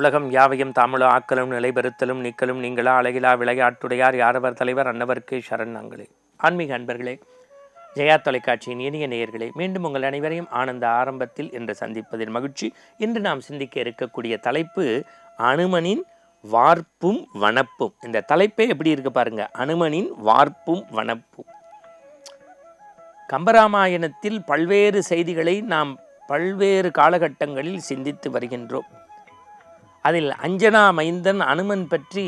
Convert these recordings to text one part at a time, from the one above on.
உலகம் யாவையும் தாமலோ ஆக்கலும் நிலைபெறுத்தலும் நிக்கலும் நீங்களா? அழகிலா விளையாட்டுடையார் யாரவர் தலைவர்? அன்னவர்க்கு சரண் நாங்களே. ஆன்மீக அன்பர்களே ஜெயா தொலைக்காட்சியின் இனிய நேயர்களே மீண்டும் உங்கள் அனைவரையும் ஆனந்த ஆரம்பத்தில் என்று சந்திப்பதில் மகிழ்ச்சி. இன்று நாம் சிந்திக்க இருக்கக்கூடிய தலைப்பு அனுமனின் வார்ப்பும் வனப்பும். இந்த தலைப்பே எப்படி இருக்கு பாருங்க. அனுமனின் வார்ப்பும் வனப்பும். கம்பராமாயணத்தில் பல்வேறு செய்திகளை நாம் பல்வேறு காலகட்டங்களில் சிந்தித்து வருகின்றோம். அதில் அஞ்சனா மைந்தன் அனுமன் பற்றி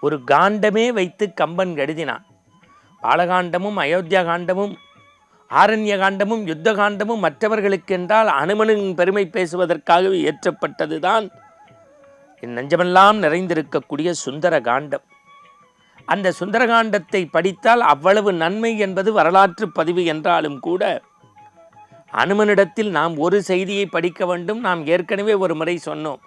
ஒரு காண்டமே வைத்து கம்பன் கருதினான் பாலகாண்டமும் அயோத்தியா காண்டமும் ஆரண்ய காண்டமும் யுத்த காண்டமும் மற்றவர்களுக்கென்றால் அனுமனின் பெருமை பேசுவதற்காகவே இயற்றப்பட்டதுதான் என் நெஞ்சமெல்லாம் நிறைந்திருக்கக்கூடிய சுந்தர காண்டம். அந்த சுந்தரகாண்டத்தை படித்தால் அவ்வளவு நன்மை என்பது வரலாற்று பதிவு என்றாலும் கூட அனுமனிடத்தில் நாம் ஒரு செய்தியை படிக்க வேண்டும். நாம் ஏற்கனவே ஒரு முறை சொன்னோம்.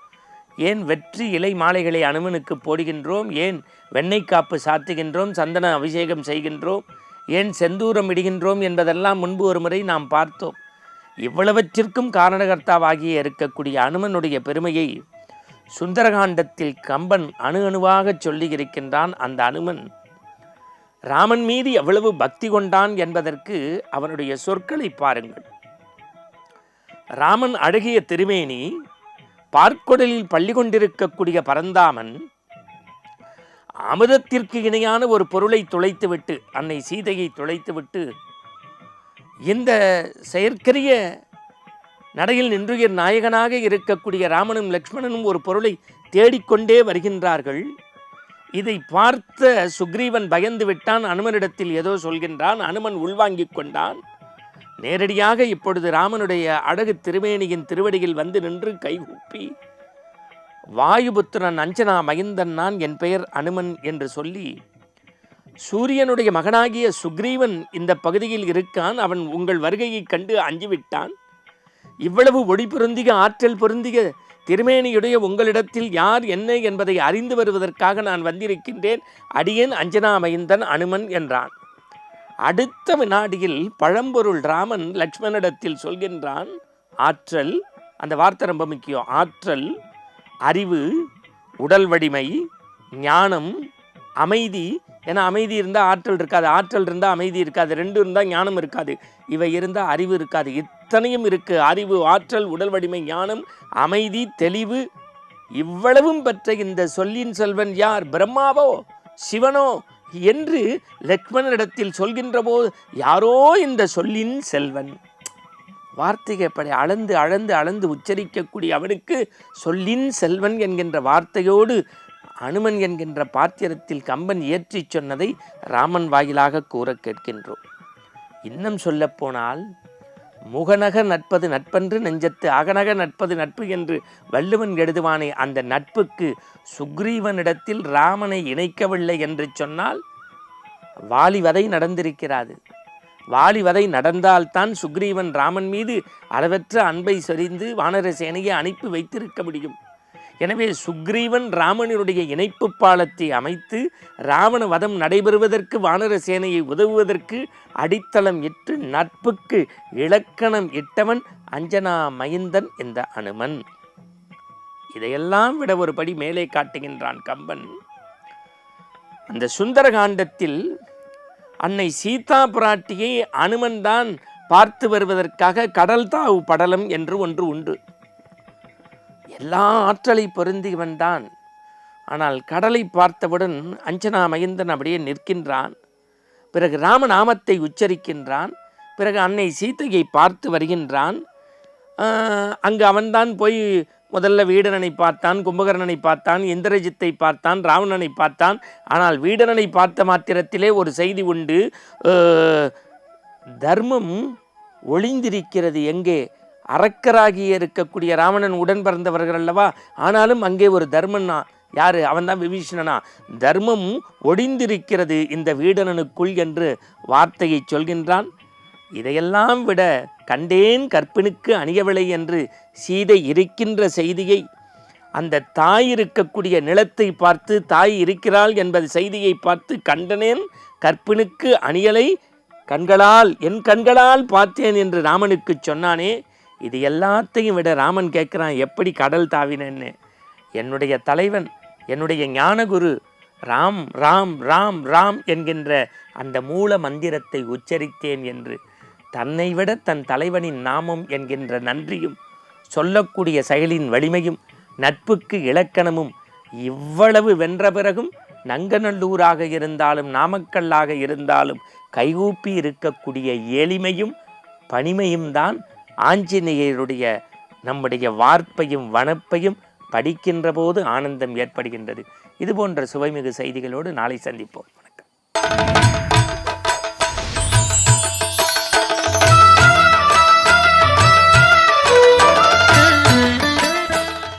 ஏன் வெற்றி இலை மாலைகளை அனுமனுக்கு போடுகின்றோம்? ஏன் வெண்ணெய் காப்பு சாத்துகின்றோம்? சந்தன அபிஷேகம் செய்கின்றோம்? ஏன் செந்தூரம் இடுகின்றோம்? என்பதெல்லாம் முன்பு ஒரு முறை நாம் பார்த்தோம். இவ்வளவற்றிற்கும் காரணகர்த்தாவாகிய இருக்கக்கூடிய அனுமனுடைய பெருமையை சுந்தரகாண்டத்தில் கம்பன் அணு அணுவாக சொல்லி இருக்கின்றான் அந்த அனுமன். ராமன் மீது எவ்வளவு பக்தி கொண்டான் என்பதற்கு அவனுடைய சொற்களை பாருங்கள். ராமன் அழகிய திருமேனி பார்க்கொடலில் பள்ளி கொண்டிருக்கக்கூடிய பரந்தாமன் அமிர்தத்திற்கு இணையான ஒரு பொருளை துளைத்துவிட்டு அன்னை சீதையை துளைத்துவிட்டு இந்த செயற்கரிய நடையில் நின்றுயிர் நாயகனாக இருக்கக்கூடிய ராமனும் லக்ஷ்மணனும் ஒரு பொருளை தேடிக்கொண்டே வருகின்றார்கள். இதை பார்த்த சுக்ரீவன் பயந்து விட்டான். அனுமனிடத்தில் ஏதோ சொல்கின்றான். அனுமன் உள்வாங்கிக் கொண்டான். நேரடியாக இப்பொழுது ராமனுடைய அழகு திருமேனியின் திருவடியில் வந்து நின்று கைகூப்பி வாயுபுத்திரன் அஞ்சனா மகிந்தன் நான் என் பெயர் அனுமன் என்று சொல்லி சூரியனுடைய மகனாகிய சுக்ரீவன் இந்த பகுதியில் இருக்கான். அவன் உங்கள் வருகையைக் கண்டு அஞ்சிவிட்டான். இவ்வளவு ஒளி பொருந்திய ஆற்றல் பொருந்திய திருமேனியுடைய உங்களிடத்தில் யார் என்ன என்பதை அறிந்து வருவதற்காக நான் வந்திருக்கின்றேன். அடியேன் அஞ்சனா மகிந்தன் அனுமன் என்றான். அடுத்த வினாடியில் பழம்பொருள் ராமன் லக்ஷ்மணிடத்தில் சொல்கின்றான் ஆற்றல் அந்த வார்த்தை ரொம்ப முக்கியம் ஆற்றல் அறிவு உடல் வடிமை ஞானம் அமைதி. ஏன்னா அமைதி இருந்தால் ஆற்றல் இருக்காது ஆற்றல் இருந்தால் அமைதி இருக்காது ரெண்டு இருந்தால் ஞானம் இருக்காது இவை இருந்தால் அறிவு இருக்காது. இத்தனையும் இருக்குது அறிவு ஆற்றல் உடல் வலிமை ஞானம் அமைதி தெளிவு இவ்வளவும் பெற்ற இந்த சொல்லின் செல்வன் யார்? பிரம்மாவோ? சிவனோ? என்று லக்மணனிடத்தில் சொல்கின்ற போது யாரோ இந்த சொல்லின் செல்வன். வார்த்தையை அளந்து அளந்து அளந்து உச்சரிக்கக்கூடிய அவனுக்கு சொல்லின் செல்வன் என்கின்ற வார்த்தையோடு அனுமன் என்கின்ற பாத்திரத்தில் கம்பன் இயற்றிச் சொன்னதை ராமன் வாயிலாக கூற கேட்கின்றோம். இன்னும் சொல்லப்போனால் முகநக நட்பது நட்பென்று நெஞ்சத்து அகநக நட்பது நட்பு என்று வள்ளுவன் எழுதுவானே அந்த நட்புக்கு சுக்ரீவனிடத்தில் ராமனை இணைக்கவில்லை என்று சொன்னால் வாலிவதை நடந்திருக்கிறது. வாலிவதை நடந்தால்தான் சுக்ரீவன் ராமன் மீது அளவற்ற அன்பை சொரிந்து வானரசேனையை அனுப்பி வைத்திருக்க முடியும். எனவே சுக்ரீவன் ராமனினுடைய இணைப்பு பாலத்தை அமைத்து ராவண வதம் நடைபெறுவதற்கு வானர சேனையை உதவுவதற்கு அடித்தளம் இட்டு நட்புக்கு இலக்கணம் இட்டவன் அஞ்சனா மயந்தன் இந்த அனுமன். இதையெல்லாம் விட ஒரு படி மேலே காட்டுகின்றான் கம்பன். அந்த சுந்தரகாண்டத்தில் அன்னை சீதா பிராட்டியை அனுமன் தான் பார்த்து வருவதற்காக கடல் தாவு படலம் என்று ஒன்று உண்டு. எல்லா ஆற்றலை பொருந்தியவன் தான். ஆனால் கடலை பார்த்தவுடன் அஞ்சனா மகிந்தன் அப்படியே நிற்கின்றான். பிறகு ராமநாமத்தை உச்சரிக்கின்றான். பிறகு அன்னை சீதையை பார்த்து வருகின்றான். அங்கு அவன்தான் போய் முதல்ல வீடனனை பார்த்தான் கும்பகர்ணனை பார்த்தான் இந்திரஜித்தை பார்த்தான் ராவணனை பார்த்தான். ஆனால் வீடனனை பார்த்த மாத்திரத்திலே ஒரு செய்தி உண்டு. தர்மம் ஒளிந்திருக்கிறது எங்கே? அரக்கராகி இருக்கக்கூடிய ராவணன் உடன் பிறந்தவர்கள் அல்லவா? ஆனாலும் அங்கே ஒரு தர்மன்னா? யார்? அவன்தான் விபீஷணனா? தர்மம் ஒடிந்திருக்கிறது இந்த வீடனனுக்குள் என்று வார்த்தையை சொல்கின்றான். இதையெல்லாம் விட கண்டேன் கற்பினுக்கு அணியவில்லை என்று சீதை இருக்கின்ற செய்தியை அந்த தாய் இருக்கக்கூடிய நிலத்தை பார்த்து தாய் இருக்கிறாள் என்பது செய்தியை பார்த்து கண்டனேன் கற்பினுக்கு அணியலை கண்களால் என் கண்களால் பார்த்தேன் என்று ராமனுக்கு சொன்னானே இது எல்லாத்தையும் விட ராமன் கேட்குறான் எப்படி கடல் தாவினேன்னு? என்னுடைய தலைவன் என்னுடைய ஞானகுரு ராம் ராம் ராம் ராம் என்கின்ற அந்த மூல மந்திரத்தை உச்சரித்தேன் என்று தன்னை விட தன் தலைவனின் நாமம் என்கின்ற நன்றியும் சொல்லக்கூடிய செயலின் வலிமையும் நட்புக்கு இலக்கணமும் இவ்வளவு வென்ற பிறகும் நங்கநல்லூராக இருந்தாலும் நாமக்கல்லாக இருந்தாலும் கைகூப்பி இருக்கக்கூடிய எளிமையும் பணிமையும் தான் ஆஞ்சநேயருடைய நம்முடைய வார்ப்பையும் வனப்பையும் படிக்கின்ற போது ஆனந்தம் ஏற்படுகின்றது. இது போன்ற சுவைமிகு செய்திகளோடு நாளை சந்திப்போம்.